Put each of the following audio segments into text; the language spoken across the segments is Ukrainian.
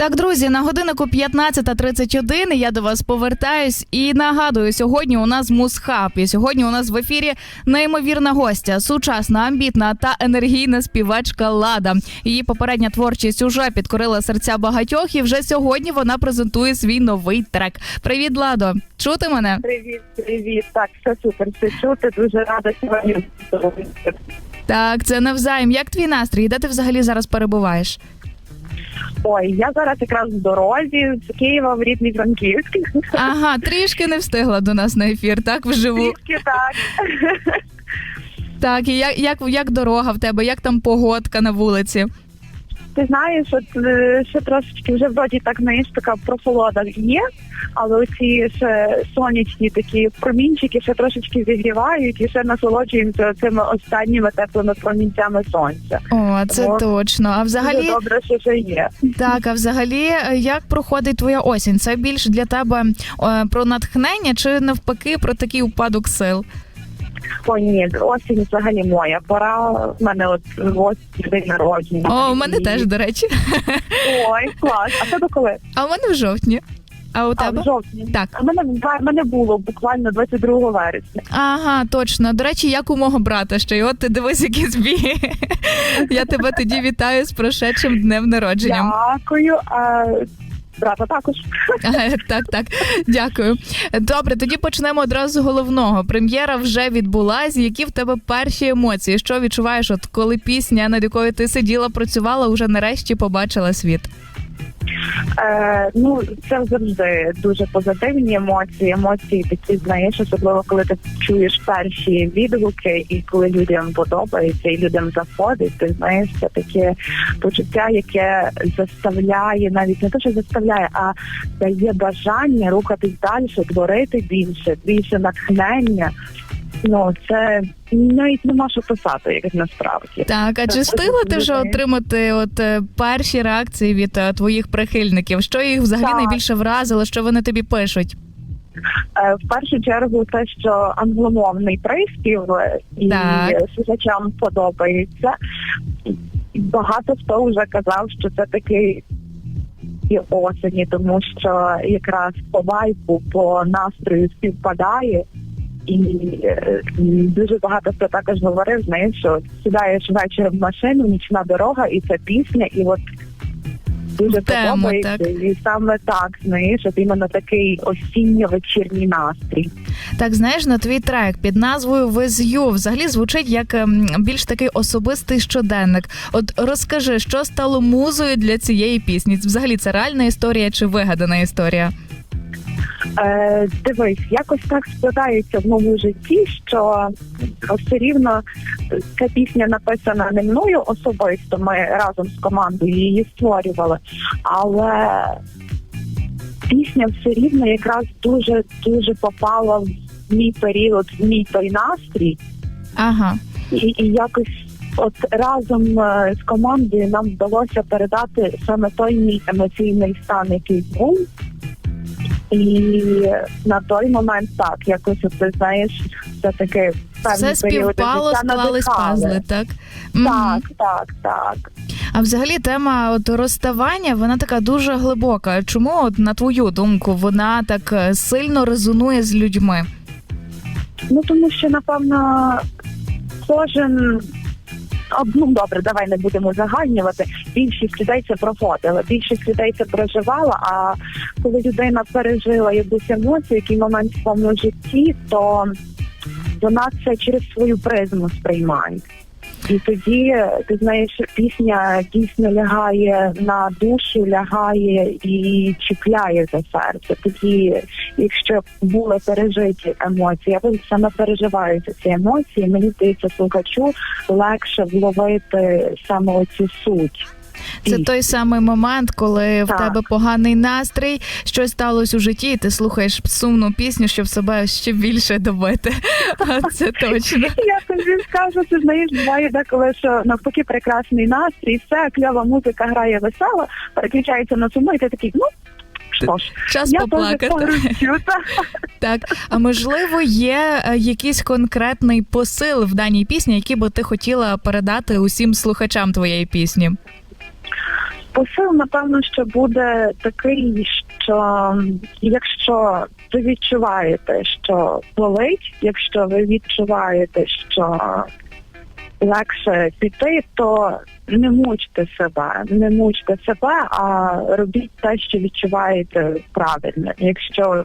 Так, друзі, на годиннику 15.31 я до вас повертаюсь і нагадую, сьогодні у нас мусхаб. І сьогодні у нас в ефірі неймовірна гостя, сучасна, амбітна та енергійна співачка Лада. Її попередня творчість уже підкорила серця багатьох, і вже сьогодні вона презентує свій новий трек. Привіт, Ладо! Чути мене? Привіт, привіт. Так, все супер, все чути. Дуже рада сьогодні. Так, це навзаєм. Як твій настрій? Де ти взагалі зараз перебуваєш? Ой, я зараз якраз в дорозі з Києва в рідний Франківськ. Ага, трішки не встигла до нас на ефір, так вживу. Трішки так. Так, і як, як, як дорога в тебе, як там погодка на вулиці? Ти знаєш, от е, ще трошечки вже вроді так знаєш, така прохолода є, але оці ще сонячні такі промінчики ще трошечки зігрівають і ще насолоджуємося цими останніми теплими промінцями сонця. О, це О, точно. А Дуже взагалі, добре, що ще є. так, а взагалі, е, як проходить твоя осінь? Це більш для тебе е, про натхнення чи навпаки про такий упадок сил? О, ні, осінь взагалі моя пора. В мене от ось день народження. О, у мене І- теж, до речі. Ой, клас. А це до коли? А у мене в жовтні. А у А, в жовтні. Так. А мене в мене було буквально 22 вересня. Ага, точно. До речі, як у мого брата ще. І от ти дивись, які збіги. Я тебе тоді вітаю з прошедшим днем народженням. Дякую. А, брата також. Так, так, дякую. Добре, тоді почнемо одразу з головного. Прем'єра вже відбулась. Які в тебе перші емоції? Що відчуваєш, от коли пісня, над якою ти сиділа, працювала, уже нарешті побачила світ? Е, ну, це завжди дуже позитивні емоції. Емоції такі, знаєш, особливо коли ти чуєш перші відгуки, і коли людям подобається, і людям заходить, ти знаєш, це таке почуття, яке заставляє, навіть не те, що заставляє, а дає бажання рухатись далі, творити більше, більше натхнення. Ну, це навіть нема що писати, як насправді. Так, а чи встигла ти вже отримати от е, перші реакції від е, твоїх прихильників? Що їх взагалі Так. найбільше вразило? Що вони тобі пишуть? Е, В першу чергу, те, що англомовний приспів і слухачам подобається. Багато хто вже казав, що це такий і осені, тому що якраз по вайбу, по настрою співпадає. І е, дуже багато хто також говорив, знаєш, що сідаєш ввечері в машину, нічна дорога, і це пісня, і от дуже В подобається. так. І саме так, знаєш, от іменно такий осінньо-вечірній настрій. Так, знаєш, на твій трек під назвою With You взагалі звучить як ем, більш такий особистий щоденник. От розкажи, що стало музою для цієї пісні? Взагалі це реальна історія чи вигадана історія? Е, дивись, якось так складається в моєму житті, що все рівно е, ця пісня написана не мною особисто. Ми разом з командою її створювали, але пісня все рівно якраз дуже дуже попала в мій період, в мій той настрій, Ага. і, і якось. От разом е, з командою нам вдалося передати саме той мій емоційний стан, який був. І на той момент так, якось ти знаєш, все таки певні Все співпало, життя склались надихали. пазли, так? Мгм. Так, так, так. А взагалі тема от розставання вона така дуже глибока. Чому, от, на твою думку, вона так е, сильно резонує з людьми? Ну тому що напевно кожен. Ну добре, давай не будемо загальнювати. Більшість людей це проходила, більшість людей це проживала. А коли людина пережила якусь емоцію, який момент в своєму житті, то вона це через свою призму сприймає. І тоді ти знаєш, пісня дійсно лягає на душу, лягає і чіпляє за серце. Тоді, якщо були пережиті емоції, або саме переживаються ці емоції, мені здається, слухачу легше вловити саме оцю суть. Це І- той самий момент, коли в тебе поганий настрій, щось сталося у житті, і ти слухаєш сумну пісню, щоб себе ще більше добити. Це точно. Я тобі скажу, ти знаєш, буває деколи, що навпаки прекрасний настрій, все, кльова музика грає весело, переключається на сумну, і ти такий, ну. Що ж, Час я поплакати. Так, а можливо, є е, якийсь конкретний посил в даній пісні, який би ти хотіла передати усім слухачам твоєї пісні? Посил, напевно, що буде такий, що якщо ви відчуваєте, що болить, якщо ви відчуваєте, що легше піти, то не мучте себе, не мучте себе, а робіть те, що відчуваєте правильно. Якщо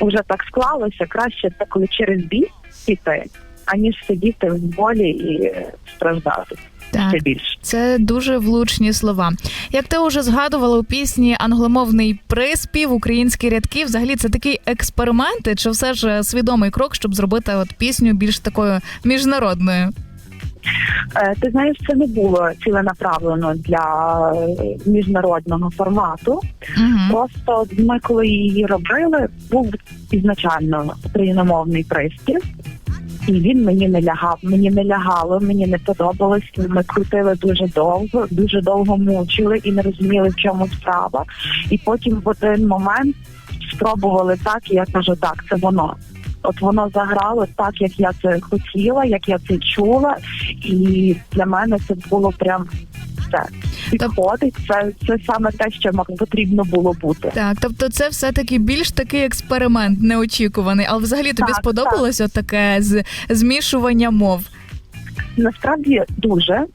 вже так склалося, краще це коли через біль піти, аніж сидіти в болі і страждати Так. ще більше. Це дуже влучні слова. Як ти вже згадувала у пісні англомовний приспів, українські рядки, взагалі це такий експеримент, чи все ж свідомий крок, щоб зробити от пісню більш такою міжнародною? Е, Ти знаєш, це не було ціленаправлено для е, міжнародного формату. Угу. Просто ми, коли її робили, був ізначально україномовний приспів. І він мені не лягав, мені не лягало, мені не подобалось. Ми крутили дуже довго, дуже довго мучили і не розуміли, в чому справа. І потім в один момент спробували так, і я кажу, так, це воно. От воно заграло так, як я це хотіла, як я це чула, і для мене це було прям все. Підходить, це, це саме те, що потрібно було бути. Так, тобто це все таки більш такий експеримент неочікуваний. Але взагалі тобі Так, сподобалось от таке з змішування мов? Насправді дуже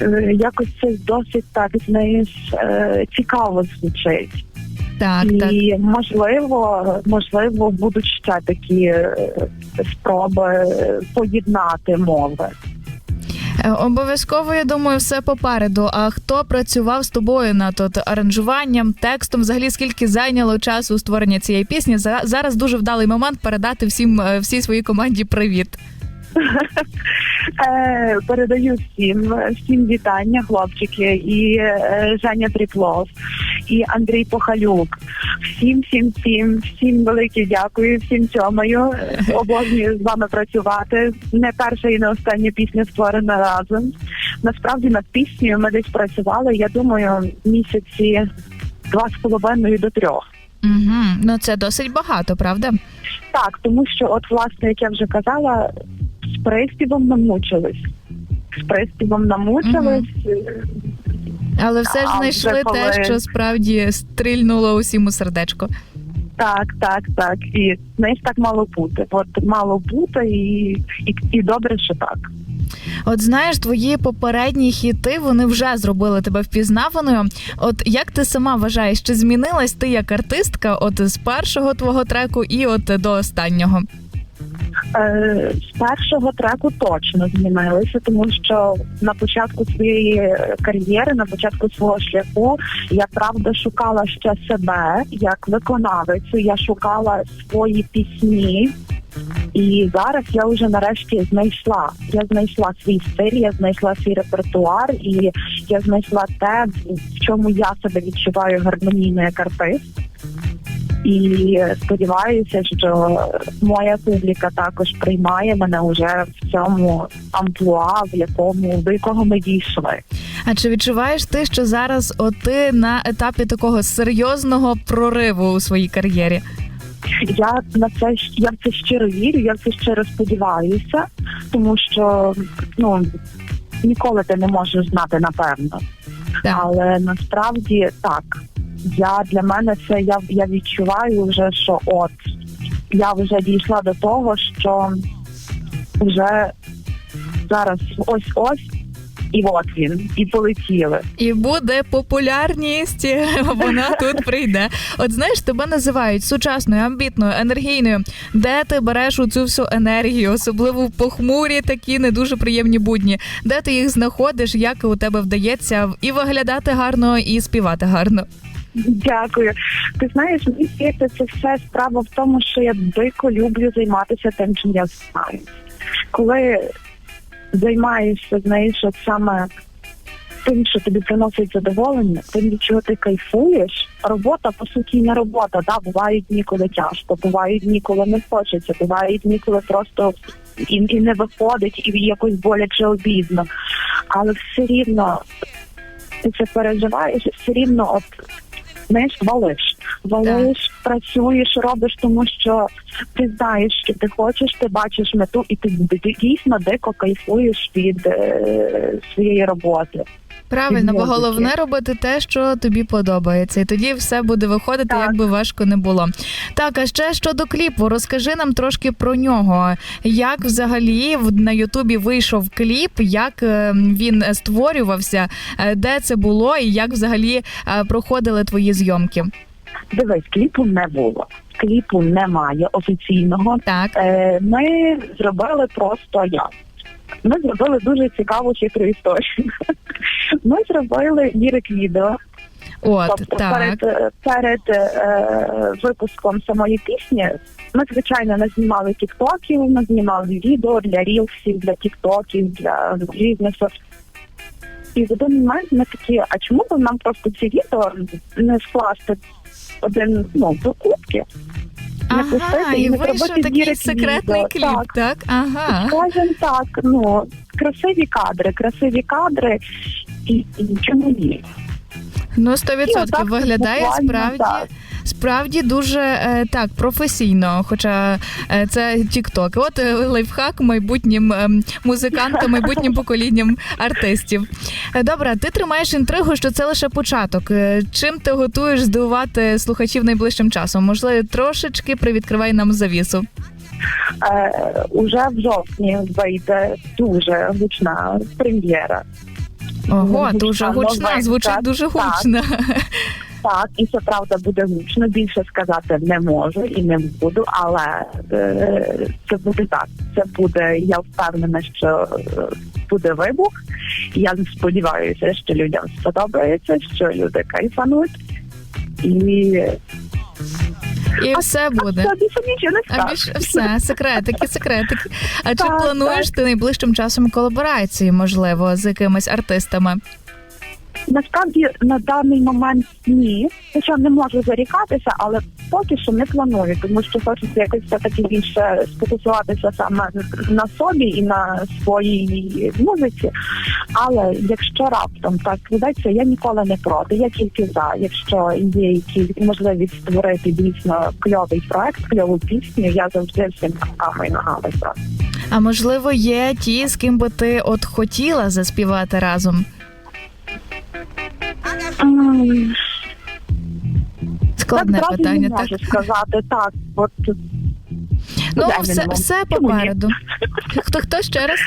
Е, якось це досить так знаєш е, цікаво звучить. Так, так. і можливо, можливо, будуть ще такі е, спроби е, поєднати мови. Е, Обов'язково, я думаю, все попереду. А хто працював з тобою над от аранжуванням, текстом? Взагалі, скільки зайняло часу створення цієї пісні? За- Зараз дуже вдалий момент передати всім е, всій своїй команді привіт. Е, передаю всім всім вітання, хлопчики, і Женя Тріплов, і Андрій Похалюк. Всім, всім, всім, всім велике дякую, всім цьомаю. Обожнюю з вами працювати. Не перша і не остання пісня створена разом. Насправді над піснею ми десь працювали. Я думаю, місяці два з половиною до трьох. Угу. Ну це досить багато, правда? Так, тому що, от, власне, як я вже казала, з приспівом намучились. З приспівом намучились. Але все ж А знайшли вже те, що справді стрільнуло усім у сердечко. Так, так, так. І знаєш, так мало бути. От мало бути, і, і, і добре, що так. От знаєш, твої попередні хіти вони вже зробили тебе впізнаваною. От як ти сама вважаєш, чи змінилась ти як артистка, от з першого твого треку і от до останнього? Е, з першого треку точно змінилися, тому що на початку своєї кар'єри, на початку свого шляху, я правда шукала ще себе як виконавицю. Я шукала свої пісні. І зараз я вже нарешті знайшла. Я знайшла свій стиль, я знайшла свій репертуар, і я знайшла те, в чому я себе відчуваю гармонійно як артист. І сподіваюся, що моя публіка також приймає мене вже в цьому амплуа, в якому до якого ми дійшли. А чи відчуваєш ти, що зараз от ти на етапі такого серйозного прориву у своїй кар'єрі? Я на це я в це щиро вірю, я в це щиро сподіваюся, тому що ну ніколи ти не можеш знати напевно. Так. Але насправді так. Я для мене це я, я відчуваю вже, що от я вже дійшла до того, що вже зараз ось ось, і от він, і полетіли. І буде популярність, вона тут прийде. От знаєш, тебе називають сучасною, амбітною, енергійною. Де ти береш у цю всю енергію, особливо в похмурі такі не дуже приємні будні? Де ти їх знаходиш? Як у тебе вдається і виглядати гарно, і співати гарно? Дякую. Ти знаєш, мені здається, це все справа в тому, що я дико люблю займатися тим, чим я займаюся. Коли займаєшся, знаєш, от саме тим, що тобі приносить задоволення, тим, від чого ти кайфуєш, робота по суті не робота. Да, бувають дні, коли тяжко, бувають дні, коли не хочеться, бувають дні, коли просто і, і не виходить, і якось боляче обідно. Але все рівно ти це переживаєш, все рівно от знаєш, валиш. Валиш, працюєш, робиш, тому що ти знаєш, що ти хочеш, ти бачиш мету, і ти дійсно дико кайфуєш від е, своєї роботи. Правильно, бо головне робити те, що тобі подобається, і тоді все буде виходити, Так. як би важко не було. Так, а ще щодо кліпу, розкажи нам трошки про нього. Як взагалі на Ютубі вийшов кліп, як е, він створювався, е, де це було, і як взагалі е, проходили твої зйомки? Дивись, кліпу не було. Кліпу немає офіційного. Так, Е, ми зробили просто як. Ми зробили дуже цікаву хитру історію. Ми зробили лірик відео. от Тобто так. перед, е, перед е, випуском самої пісні ми, звичайно, не знімали тіктоків, ми знімали відео для рілсів, для тіктоків, для бізнесу. І в один момент ми такі, а чому б нам просто ці відео не скласти один ну, до кубки? Ага, і вийшов такий секретний кліп, Так. так? Ага. Скажем так, ну красиві кадри, красиві кадри, і, і чому ні? Ну, 100% І отак виглядає буквально, справді. так. Справді дуже е, так професійно, хоча е, це TikTok. От е, лайфхак майбутнім ем, музикантам, майбутнім поколінням артистів. Добре, ти тримаєш інтригу, що це лише початок. Чим ти готуєш здивувати слухачів найближчим часом? Можливо, трошечки привідкривай нам завісу. Е, уже в жовтні вийде дуже гучна прем'єра. Ого, дуже гучна, звучить дуже гучно. Так, і це правда буде гучно. Більше сказати не можу і не буду, але е, це буде так. Це буде, я впевнена, що е, буде вибух. Я сподіваюся, що людям сподобається, що люди кайфануть. І І все буде. це більше нічого не А скажу. більш все, секретики, секретики. А чи Так, плануєш ти найближчим часом колаборації, можливо, з якимись артистами? Насправді на даний момент ні, хоча не можу зарікатися, але поки що не планую, тому що хочеться якось все таки більше сфокусуватися саме на собі і на своїй музиці. Але якщо раптом так ведеться, я ніколи не проти. Я тільки за. Якщо є якісь можливість створити дійсно кльовий проект, кльову пісню, я завжди всім руками і ногами. А можливо, є ті, з ким би ти от хотіла заспівати разом? М, Складне так, зразу питання, не так? можу сказати так. От Ну, все, все Чому ні? попереду. Хто хто ще раз?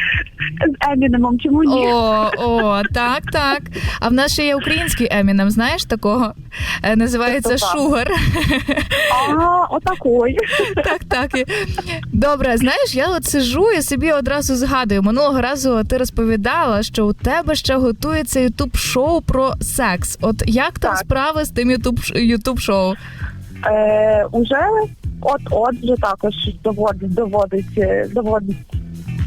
З Емінемом, чому ні? О, о, так, так. А в нас ще є український Емінем, знаєш такого? Е, Називається? Шугар. А, отакой. Так, так. І- Добре, знаєш, я от сижу і собі одразу згадую. Минулого разу ти розповідала, що у тебе ще готується ютуб шоу про секс. От як там Так. справи з тим ютуб ютуб шоу? Е, уже от от вже також доводить, доводить, е, доводить.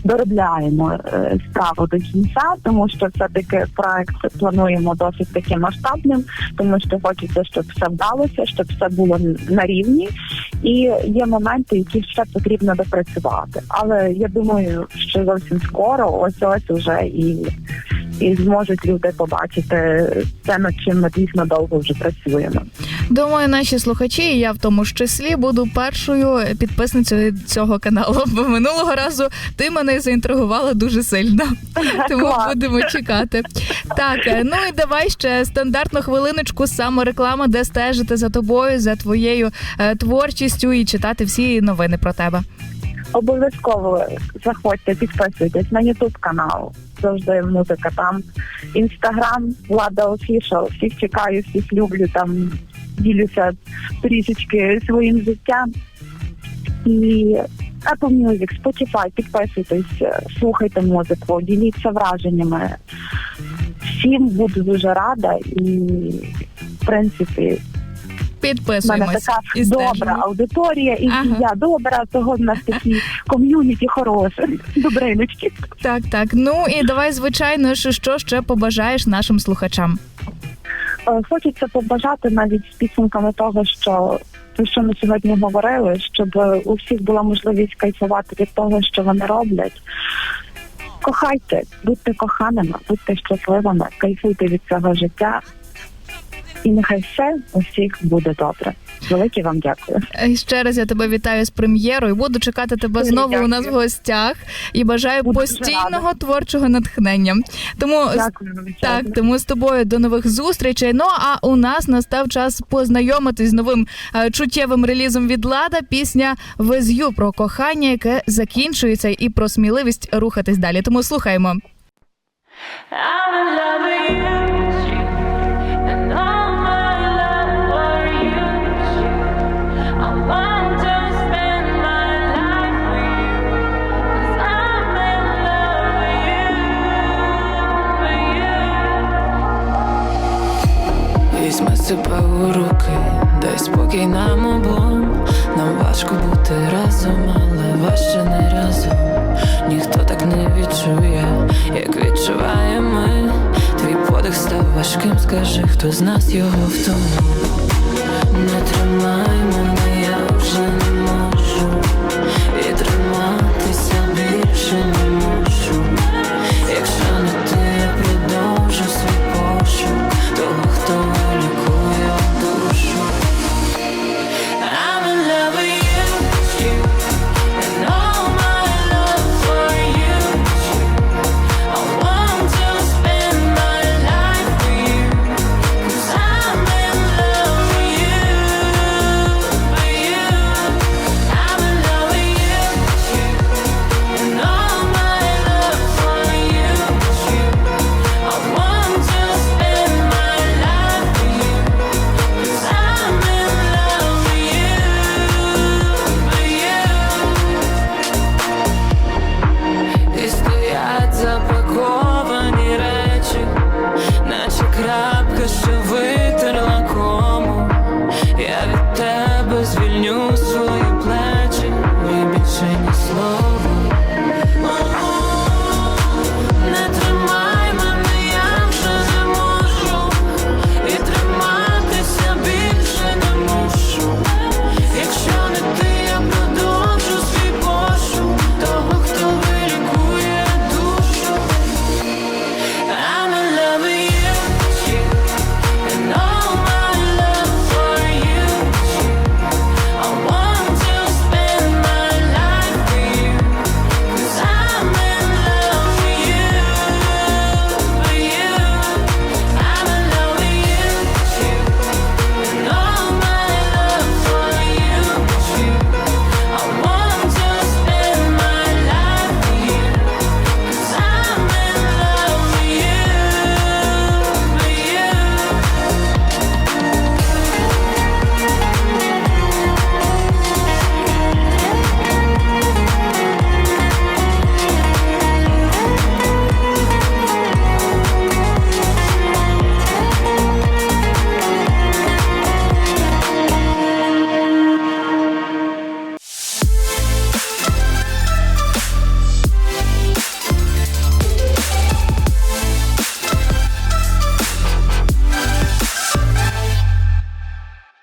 Доробляємо е, справу до кінця, тому що все таки проект плануємо досить таки масштабним, тому що хочеться, щоб все вдалося, щоб все було на рівні. І є моменти, які ще потрібно допрацювати. Але я думаю, що зовсім скоро, ось ось уже і, і зможуть люди побачити те, над чим ми дійсно довго вже працюємо. Думаю, наші слухачі, і я в тому ж числі, буду першою підписницею цього каналу. Бо минулого разу ти мене заінтригувала дуже сильно. Тому Клас. будемо чекати. Так, ну і давай ще стандартну хвилиночку самореклама, де стежити за тобою, за твоєю е, творчістю і читати всі новини про тебе. Обов'язково заходьте, підписуйтесь на Ютуб канал. Завжди музика там. Інстаграм, влада офішал. Всіх чекаю, всіх люблю. Там ділюся трішечки своїм життям. І Apple Music, Spotify, підписуйтесь, слухайте музику, діліться враженнями. Всім буду дуже рада і в принципі в мене така і добра стежимо. аудиторія, і Ага. я добра, того в нас такі ком'юніті хороше, добриночки. Так, так. Ну і давай, звичайно, що, що ще побажаєш нашим слухачам. Е, Хочеться побажати навіть з підсумками того, що те, що ми сьогодні говорили, щоб у всіх була можливість кайфувати від того, що вони роблять. Кохайте, будьте коханими, будьте щасливими, кайфуйте від цього життя. І нехай все у всіх буде добре. Велике вам дякую. Е, Ще раз я тебе вітаю з прем'єрою. Буду чекати тебе Дуже знову у нас в гостях і бажаю Буду постійного творчого натхнення. Тому Дякую так, тому з тобою до нових зустрічей. Ну а у нас настав час познайомитись з новим е, чуттєвим релізом від Лада. Пісня Везю про кохання, яке закінчується, і про сміливість рухатись далі. Тому слухаємо. I'm in love with you, себе у руки, дай спокій нам обом. Нам важко бути разом, але важче не разом. Ніхто так не відчує, як відчуваємо ми. Твій подих став важким, скажи, хто з нас його втомив. Не тримай